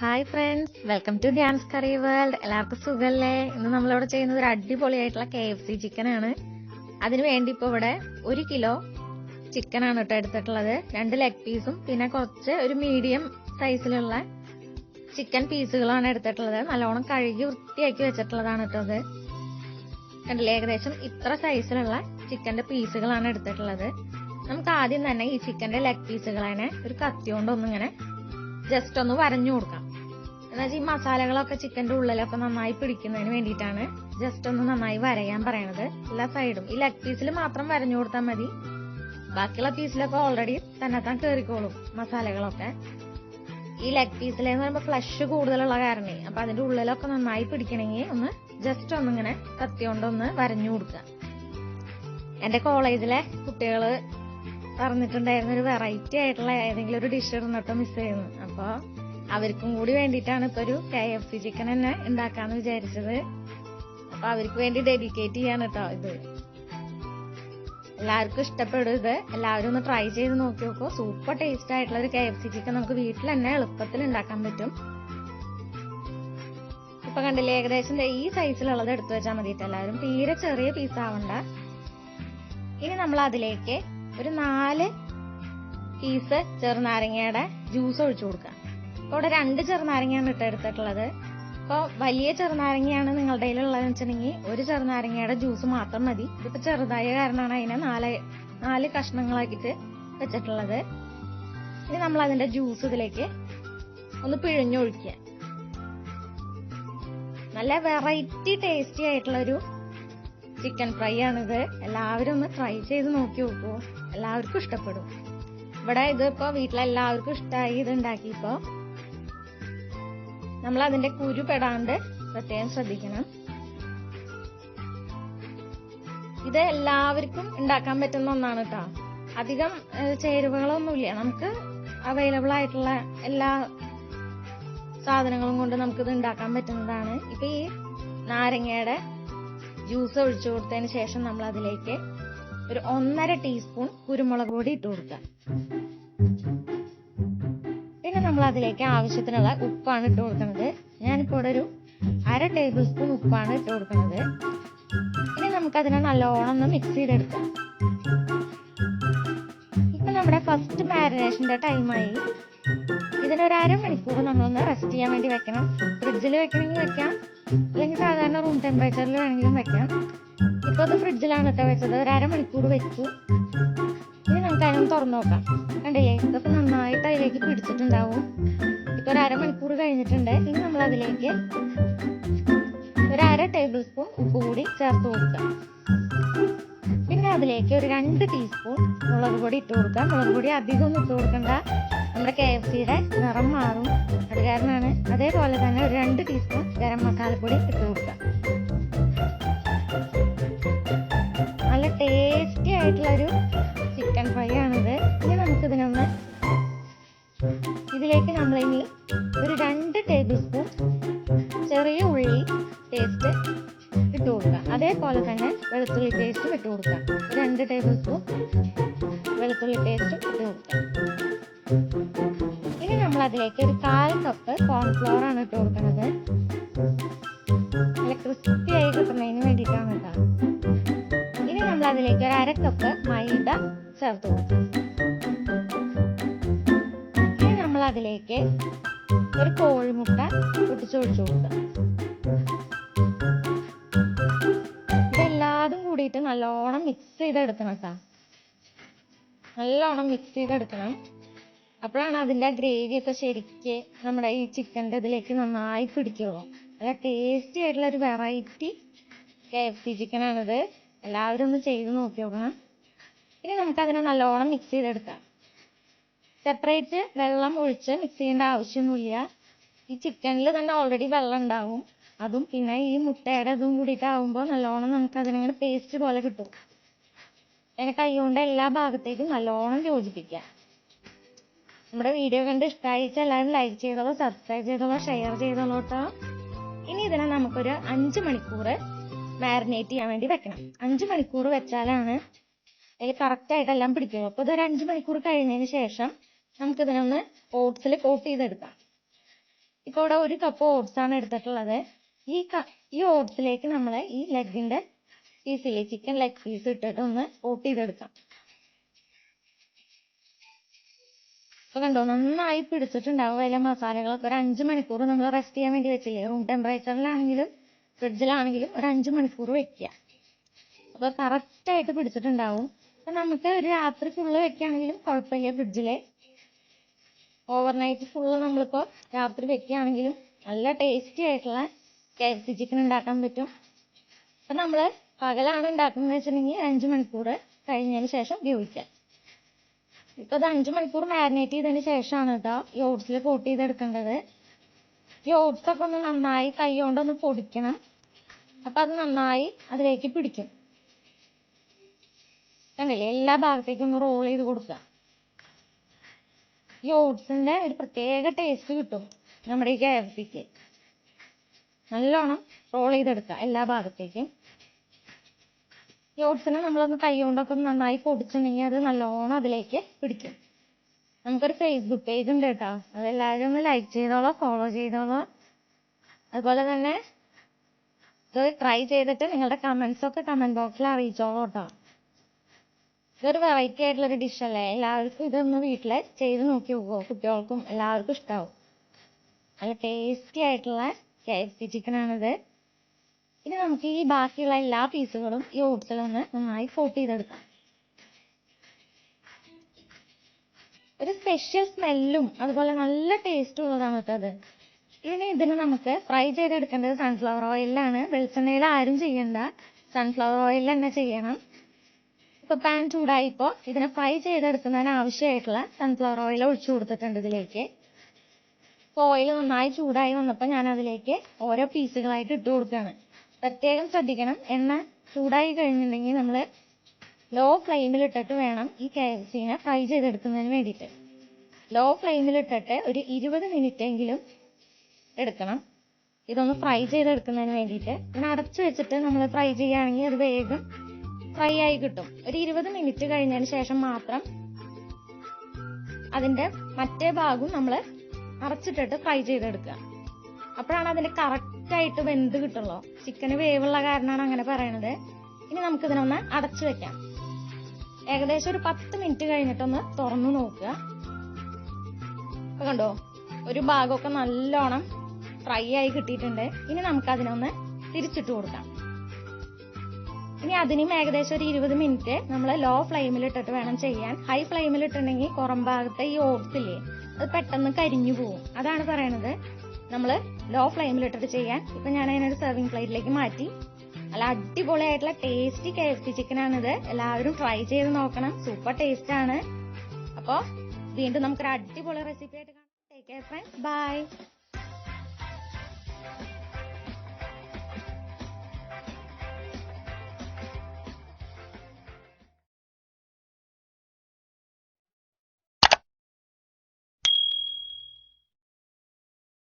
Hi friends welcome to dance curry world എല്ലാവർക്കും സുഖല്ലേ? ഇന്ന് നമ്മളിവിടെ ചെയ്യുന്നത് ഒരു അടിപൊളിയായിട്ടുള്ള കെ എഫ് സി ചിക്കൻ ആണ്. അതിനു വേണ്ടി ഇപ്പോൾ ഇവിടെ ഒരു കിലോ ചിക്കൻ ആണ് കേട്ടോ എടുത്തിട്ടുള്ളത്. രണ്ട് ലെഗ് പീസും പിന്നെ കുറച്ച് ഒരു മീഡിയം സൈസിലുള്ള ചിക്കൻ പീസുകളാണ് എടുത്തിട്ടുള്ളത്. നല്ലോണം കഴുകി വൃത്തിയാക്കി വെച്ചിട്ടുള്ളതാണ് കേട്ടോ അത്. കണ്ടില്ലേ? ഏകദേശം ഇത്ര സൈസിലുള്ള ചിക്കന്റെ പീസുകളാണ് എടുത്തിട്ടുള്ളത്. നമുക്ക് ആദ്യം തന്നെ ഈ ചിക്കന്റെ ലെഗ് പീസുകളെ ഒരു കത്തി കൊണ്ട് ഒന്നിങ്ങനെ ജസ്റ്റ് ഒന്ന് വരഞ്ഞു കൊടുക്കാം. എന്നുവെച്ചാൽ ഈ മസാലകളൊക്കെ ചിക്കന്റെ ഉള്ളിലൊക്കെ നന്നായി പിടിക്കുന്നതിന് വേണ്ടിയിട്ടാണ് ജസ്റ്റ് ഒന്ന് നന്നായി വരയാൻ പറയണത് എല്ലാ സൈഡും ഈ ലെഗ് പീസിൽ മാത്രം വരഞ്ഞു കൊടുത്താൽ മതി. ബാക്കിയുള്ള പീസിലൊക്കെ ഓൾറെഡി തന്നെത്താൻ കയറിക്കോളും മസാലകളൊക്കെ. ഈ ലെഗ് പീസിലെന്ന് പറയുമ്പോൾ ഫ്ലഷ് കൂടുതലുള്ള കാരണേ. അപ്പൊ അതിന്റെ ഉള്ളിലൊക്കെ നന്നായി പിടിക്കണമെങ്കിൽ ഒന്ന് ജസ്റ്റ് ഒന്നിങ്ങനെ കത്തി കൊണ്ടൊന്ന് വരഞ്ഞു കൊടുക്കുക. എന്റെ കോളേജിലെ കുട്ടികൾ പറഞ്ഞിട്ടുണ്ടായിരുന്ന ഒരു വെറൈറ്റി ആയിട്ടുള്ള ഏതെങ്കിലും ഒരു ഡിഷ് ഇടുന്നിട്ട് മിസ് ചെയ്യുന്നു. അപ്പൊ അവർക്കും കൂടി വേണ്ടിയിട്ടാണ് ഇപ്പൊ ഒരു കെ എഫ് സി ചിക്കൻ തന്നെ ഉണ്ടാക്കാന്ന് വിചാരിച്ചത്. അപ്പൊ അവർക്ക് വേണ്ടി ഡെഡിക്കേറ്റ് ചെയ്യാണ് കേട്ടോ ഇത്. എല്ലാവർക്കും ഇഷ്ടപ്പെടും ഇത്. എല്ലാവരും ഒന്ന് ട്രൈ ചെയ്ത് നോക്കി നോക്കൂ. സൂപ്പർ ടേസ്റ്റ് ആയിട്ടുള്ള ഒരു കെ എഫ് സി ചിക്കൻ നമുക്ക് വീട്ടിൽ തന്നെ എളുപ്പത്തിൽ ഉണ്ടാക്കാൻ പറ്റും. ഇപ്പൊ കണ്ടില്ലേ ഏകദേശം ഈ സൈസിലുള്ളത് എടുത്തു വെച്ചാൽ മതിയിട്ട് എല്ലാവരും. തീരെ ചെറിയ പീസ് ആവണ്ട. ഇനി നമ്മൾ അതിലേക്ക് ഒരു നാല് പീസ് ചെറുനാരങ്ങയുടെ ജ്യൂസ് ഒഴിച്ചു കൊടുക്കുക ഇവിടെ രണ്ട് ചെറുനാരങ്ങയാണ് ഇട്ട് എടുത്തിട്ടുള്ളത് അപ്പോൾ വലിയ ചെറുനാരങ്ങയാണ് നിങ്ങളുടെ കയ്യിലുള്ളതെന്ന് വെച്ചിട്ടുണ്ടെങ്കിൽ ഒരു ചെറുനാരങ്ങയുടെ ജ്യൂസ് മാത്രം മതി. ഇതിപ്പോൾ ചെറുതായ കാരണമാണ് അതിനെ നാല് നാല് കഷ്ണങ്ങളാക്കിയിട്ട് വെച്ചിട്ടുള്ളത്. ഇനി നമ്മൾ അതിന്റെ ജ്യൂസ് ഇതിലേക്ക് ഒന്ന് പിഴിഞ്ഞൊഴിക്കുക. നല്ല വെറൈറ്റി ടേസ്റ്റി ആയിട്ടുള്ള ഒരു ചിക്കൻ ഫ്രൈ ആണിത്. എല്ലാവരും ഒന്ന് ട്രൈ ചെയ്ത് നോക്കി നോക്കൂ. എല്ലാവർക്കും ഇഷ്ടപ്പെടും. ഇവിടെ ഇതിപ്പോ വീട്ടിലെല്ലാവർക്കും ഇഷ്ടമായി ഇത് ഉണ്ടാക്കിയപ്പോ. നമ്മൾ അതിന്റെ കുരു പെടാണ്ട് പ്രത്യേകം ശ്രദ്ധിക്കണം. ഇത് എല്ലാവർക്കും ഉണ്ടാക്കാൻ പറ്റുന്ന ഒന്നാണ് കേട്ടോ അധികം ചേരുവകളൊന്നുമില്ല. നമുക്ക് അവൈലബിൾ ആയിട്ടുള്ള എല്ലാ സാധനങ്ങളും കൊണ്ട് നമുക്കിത് ഉണ്ടാക്കാൻ പറ്റുന്നതാണ്. ഇപ്പൊ ഈ നാരങ്ങയുടെ ജ്യൂസ് ഒഴിച്ചു കൊടുത്തതിന് ശേഷം നമ്മൾ അതിലേക്ക് ഒരു ഒന്നര ടീസ്പൂൺ കുരുമുളക് പൊടി ഇട്ട് കൊടുക്കുക. പിന്നെ നമ്മൾ അതിലേക്ക് ആവശ്യത്തിനുള്ള ഉപ്പാണ് ഇട്ട് കൊടുക്കുന്നത്. ഞാനിപ്പോൾ ഇവിടെ ഒരു അര ടേബിൾ സ്പൂൺ ഉപ്പാണ് ഇട്ട് കൊടുക്കുന്നത്. ഇനി നമുക്കതിനെ നല്ലോണം ഒന്ന് മിക്സ് ചെയ്തെടുക്കാം. ഇപ്പൊ നമ്മുടെ ഫസ്റ്റ് മാരിനേഷന്റെ ടൈമായി ഇതിനൊരു അരമണിക്കൂർ നമ്മളൊന്ന് റെസ്റ്റ് ചെയ്യാൻ വേണ്ടി വെക്കണം. ഫ്രിഡ്ജിൽ വെക്കണമെങ്കിൽ വെക്കാം. അല്ലെങ്കിൽ സാധാരണ റൂം ടെമ്പറേച്ചറിൽ വേണമെങ്കിലും വെക്കാം. ഇപ്പൊ അത് ഫ്രിഡ്ജിലാണ് കേട്ടോ വെച്ചത്. ഒരു അരമണിക്കൂർ വെച്ചു. ഇനി നമുക്ക് തുറന്നു നോക്കാം. കണ്ടില്ലേ ഇതൊക്കെ നന്നായിട്ട് അതിലേക്ക് പിടിച്ചിട്ടുണ്ടാവും. ഇപ്പൊ ഒരു അരമണിക്കൂർ കഴിഞ്ഞിട്ടുണ്ട്. ഇനി നമ്മൾ അതിലേക്ക് ഒരു അര ടേബിൾ സ്പൂൺ ഉപ്പ് കൂടി ചേർത്ത് കൊടുക്കാം. പിന്നെ അതിലേക്ക് ഒരു രണ്ട് ടീസ്പൂൺ മുളക് പൊടി ഇട്ട് കൊടുക്കാം. മുളക് പൊടി അധികം ഇട്ട് കൊടുക്കണ്ട. നമ്മുടെ കെ എഫ് സിയുടെ നിറം മാറും. അത് കാരണമാണ് അതേപോലെ തന്നെ ഒരു രണ്ട് ടീസ്പൂൺ ഗരം മസാലപ്പൊടി ഇട്ട് കൊടുക്കാം. അതേപോലെ തന്നെ വെളുത്തുള്ളി പേസ്റ്റ് ഇട്ട് കൊടുക്കാം. രണ്ട് ടേബിൾ സ്പൂൺ വെളുത്തുള്ളി പേസ്റ്റ് ഇട്ട് കൊടുക്കാം. ഇനി നമ്മൾ അതിലേക്ക് ഒരു കാൽ കപ്പ് കോൺഫ്ലോർ ആണ് ഇട്ട് കൊടുക്കുന്നത്. നല്ല ക്രിസ്പി ആയി കിട്ടുന്നതിന് വേണ്ടിയിട്ടാണ് കേട്ടോ. ഇനി നമ്മൾ അതിലേക്ക് ഒരു അര കപ്പ് മൈദ ചേർത്ത് കൊടുക്കും. ഇനി നമ്മൾ അതിലേക്ക് ഒരു കോഴിമുട്ട പൊട്ടിച്ചൊഴിച്ചു കൊടുക്കുക കൂടിയിട്ട് നല്ലോണം മിക്സ് ചെയ്തെടുക്കണം കേട്ടോ നല്ലോണം മിക്സ് ചെയ്തെടുക്കണം. അപ്പോഴാണ് അതിന്റെ ആ ഗ്രേവി ഒക്കെ ശരിക്ക് നമ്മുടെ ഈ ചിക്കന്റെ ഇതിലേക്ക് നന്നായി പിടിക്കുള്ളൂ. നല്ല ടേസ്റ്റി ആയിട്ടുള്ള ഒരു വെറൈറ്റി കെ എഫ് സി ചിക്കനാണിത് എല്ലാവരും ഒന്ന് ചെയ്ത് നോക്കി നോക്കണം. ഇനി നമുക്ക് അതിനെ നല്ലോണം മിക്സ് ചെയ്തെടുക്കാം. സെപ്പറേറ്റ് വെള്ളം ഒഴിച്ച് മിക്സ് ചെയ്യേണ്ട ആവശ്യമൊന്നുമില്ല. ഈ ചിക്കനിൽ തന്നെ ഓൾറെഡി വെള്ളം ഉണ്ടാവും. അതും പിന്നെ ഈ മുട്ടയുടെ ഇതും കൂടിയിട്ടാവുമ്പോൾ നല്ലോണം നമുക്ക് അതിനങ്ങനെ പേസ്റ്റ് പോലെ കിട്ടും. അതിനെ കൈ കൊണ്ട് എല്ലാ ഭാഗത്തേക്കും നല്ലോണം യോജിപ്പിക്കുക. നമ്മുടെ വീഡിയോ കണ്ട് ഇഷ്ടമായിച്ച എല്ലാവരും ലൈക്ക് ചെയ്തോളൂ സബ്സ്ക്രൈബ് ചെയ്തോളൂ ഷെയർ ചെയ്തോളൂ കേട്ടോ ഇനി ഇതിനെ നമുക്കൊരു അഞ്ച് മണിക്കൂർ മാരിനേറ്റ് ചെയ്യാൻ വേണ്ടി വെക്കണം. അഞ്ച് മണിക്കൂർ വെച്ചാലാണ് അതിൽ കറക്റ്റ് ആയിട്ട് എല്ലാം പിടിക്കുള്ളൂ. അപ്പോൾ ഇതൊരു അഞ്ച് മണിക്കൂർ കഴിഞ്ഞതിന് ശേഷം നമുക്കിതിനൊന്ന് ഓട്സിൽ കോട്ട് ചെയ്തെടുക്കാം. ഇപ്പോൾ ഇവിടെ ഒരു കപ്പ് ആണ് എടുത്തിട്ടുള്ളത്. ഈ ഈ ഓട്സിലേക്ക് നമ്മൾ ഈ ലെഗിന്റെ പീസില്ലേ ചിക്കൻ ലെഗ് പീസ് ഇട്ടിട്ട് ഒന്ന് കോട്ട് ചെയ്തെടുക്കാം. ഇപ്പൊ കണ്ടോ നന്നായി പിടിച്ചിട്ടുണ്ടാവും. അതിലെ മസാലകളൊക്കെ ഒരു അഞ്ച് മണിക്കൂർ നമ്മൾ റെസ്റ്റ് ചെയ്യാൻ വേണ്ടി വെച്ചില്ലേ? റൂം ടെമ്പറേച്ചറിലാണെങ്കിലും ഫ്രിഡ്ജിലാണെങ്കിലും ഒരു അഞ്ച് മണിക്കൂർ വെക്കുക അപ്പോൾ കറക്റ്റായിട്ട് പിടിച്ചിട്ടുണ്ടാവും. അപ്പം നമുക്ക് ഒരു രാത്രി ഫുള്ള് വെക്കുകയാണെങ്കിലും കുഴപ്പമില്ല ഫ്രിഡ്ജിൽ ഓവർനൈറ്റ് ഫുള്ള് നമ്മളിപ്പോൾ രാത്രി വെക്കുകയാണെങ്കിലും നല്ല ടേസ്റ്റി ആയിട്ടുള്ള കെ എഫ് സി ചിക്കൻ ഉണ്ടാക്കാൻ പറ്റും. അപ്പം നമ്മൾ പകലാണ് ഉണ്ടാക്കുന്നത് വെച്ചിട്ടുണ്ടെങ്കിൽ അഞ്ച് മണിക്കൂർ കഴിഞ്ഞതിന് ശേഷം ഉപയോഗിക്കാം. ഇപ്പോൾ ഇത് അഞ്ച് മണിക്കൂർ മാരിനേറ്റ് ചെയ്തതിന് ശേഷമാണ് കേട്ടോ ഈ ഓട്സിൽ കോട്ട് ചെയ്തെടുക്കേണ്ടത്. ഈ ഒക്കെ ഒന്ന് നന്നായി കൈ കൊണ്ടൊന്ന് പൊടിക്കണം. അപ്പം അത് നന്നായി അതിലേക്ക് പിടിക്കും. കണ്ടില്ലേ? എല്ലാ ഭാഗത്തേക്കും ഒന്ന് റോൾ ചെയ്ത് കൊടുക്കുക. ഈ ഒരു പ്രത്യേക ടേസ്റ്റ് കിട്ടും നമ്മുടെ ഈ കെ എഫ് സിക്ക്. നല്ലോണം റോൾ ചെയ്തെടുക്കുക എല്ലാ ഭാഗത്തേക്കും. ഈ ഓട്സിനെ നമ്മളൊന്ന് കൈ കൊണ്ടൊക്കെ നന്നായി പൊടിച്ചിട്ടുണ്ടെങ്കിൽ അത് നല്ലോണം അതിലേക്ക് പിടിക്കും. നമുക്കൊരു ഫേസ്ബുക്ക് പേജ് ഉണ്ട് കേട്ടോ. അതെല്ലാവരും ഒന്ന് ലൈക്ക് ചെയ്തോളൂ ഫോളോ ചെയ്തോളൂ. അതുപോലെ തന്നെ ഇത് ട്രൈ ചെയ്തിട്ട് നിങ്ങളുടെ കമൻസ് ഒക്കെ കമന്റ് ബോക്സിൽ അറിയിച്ചോളൂ കേട്ടോ. ഇതൊരു വെറൈറ്റി ആയിട്ടുള്ളൊരു ഡിഷല്ലേ എല്ലാവർക്കും ഇതൊന്ന് വീട്ടിൽ ചെയ്ത് നോക്കി പോകുമോ കുട്ടികൾക്കും എല്ലാവർക്കും ഇഷ്ടാവും. നല്ല ടേസ്റ്റി ആയിട്ടുള്ള കെ എഫ് സി ഇനി നമുക്ക് ഈ ബാക്കിയുള്ള എല്ലാ പീസുകളും ഈ ഓട്സിലൊന്ന് നന്നായി കോട്ട് ചെയ്തെടുക്കാം. ഒരു സ്പെഷ്യൽ സ്മെല്ലും അതുപോലെ നല്ല ടേസ്റ്റും ഉള്ളതാണ് കേട്ടോ അത്. ഇനി ഇതിന് നമുക്ക് ഫ്രൈ ചെയ്തെടുക്കേണ്ടത് സൺഫ്ലവർ ഓയിലാണ് വെളിച്ചെണ്ണയിൽ ആരും ചെയ്യണ്ട. സൺഫ്ലവർ ഓയിൽ തന്നെ ചെയ്യണം. ഇപ്പോൾ പാൻ ചൂടായിപ്പോൾ ഇതിനെ ഫ്രൈ ചെയ്തെടുക്കുന്നതിന് ആവശ്യമായിട്ടുള്ള സൺഫ്ലവർ ഓയിൽ ഒഴിച്ചു കൊടുത്തിട്ടുണ്ട് ഇതിലേക്ക്. ഇപ്പോൾ ഓയിൽ നന്നായി ചൂടായി വന്നപ്പോൾ ഞാൻ അതിലേക്ക് ഓരോ പീസുകളായിട്ട് ഇട്ട് കൊടുക്കുകയാണ് പ്രത്യേകം ശ്രദ്ധിക്കണം. എണ്ണ ചൂടായി കഴിഞ്ഞിട്ടുണ്ടെങ്കിൽ നമ്മൾ ലോ ഫ്ലെയിമിൽ ഇട്ടിട്ട് വേണം ഈ കെ എഫ് സിനെ ഫ്രൈ ചെയ്തെടുക്കുന്നതിന് വേണ്ടിയിട്ട്. ലോ ഫ്ലെയിമിൽ ഇട്ടിട്ട് ഒരു ഇരുപത് എങ്കിലും എടുക്കണം. ഇതൊന്ന് ഫ്രൈ ചെയ്തെടുക്കുന്നതിന് വേണ്ടിയിട്ട്. പിന്നെ അടച്ചു വെച്ചിട്ട് നമ്മൾ ഫ്രൈ ചെയ്യുകയാണെങ്കിൽ അത് വേഗം ഫ്രൈ ആയി കിട്ടും. ഒരു ഇരുപത് മിനിറ്റ് കഴിഞ്ഞതിന് ശേഷം മാത്രം അതിന്റെ മറ്റേ ഭാഗവും നമ്മൾ അടച്ചിട്ടിട്ട് ഫ്രൈ ചെയ്തെടുക്കുക. അപ്പോഴാണ് അതിന്റെ കറക്റ്റ് ആയിട്ട് വെന്ത് കിട്ടുള്ളൂ. ചിക്കന് വേവുള്ള കാരണമാണ് അങ്ങനെ പറയണത്. ഇനി നമുക്കിതിനൊന്ന് അടച്ചു വെക്കാം. ഏകദേശം ഒരു പത്ത് മിനിറ്റ് കഴിഞ്ഞിട്ടൊന്ന് തുറന്നു നോക്കുക. കണ്ടോ ഒരു ഭാഗമൊക്കെ നല്ലോണം ഫ്രൈ ആയി കിട്ടിയിട്ടുണ്ട്. ഇനി നമുക്ക് അതിനൊന്ന് തിരിച്ചിട്ട് കൊടുക്കാം. ഇനി അതിനും ഏകദേശം ഒരു ഇരുപത് മിനിറ്റ് നമ്മൾ ലോ ഫ്ലെയിമിൽ ഇട്ടിട്ട് വേണം ചെയ്യാൻ. ഹൈ ഫ്ലെയിമിൽ ഇട്ടിട്ടുണ്ടെങ്കിൽ പുറം ഭാഗത്തെ ഈ ഓട്സില്ലേ അത് പെട്ടെന്ന് കരിഞ്ഞു പോവും. അതാണ് പറയണത്. നമ്മൾ ലോ ഫ്ലെയിമിൽ ഇട്ടിട്ട് ചെയ്യാൻ. ഇപ്പൊ ഞാൻ അതിനൊരു സെർവിങ് പ്ലേറ്റിലേക്ക് മാറ്റി. നല്ല അടിപൊളിയായിട്ടുള്ള ടേസ്റ്റി കെ എഫ് സി ചിക്കനാണിത് എല്ലാവരും ട്രൈ ചെയ്ത് നോക്കണം. സൂപ്പർ ടേസ്റ്റ് ആണ്. അപ്പോൾ വീണ്ടും നമുക്കൊരു അടിപൊളി റെസിപ്പി ആയിട്ട് കാണാം. Take care friends bye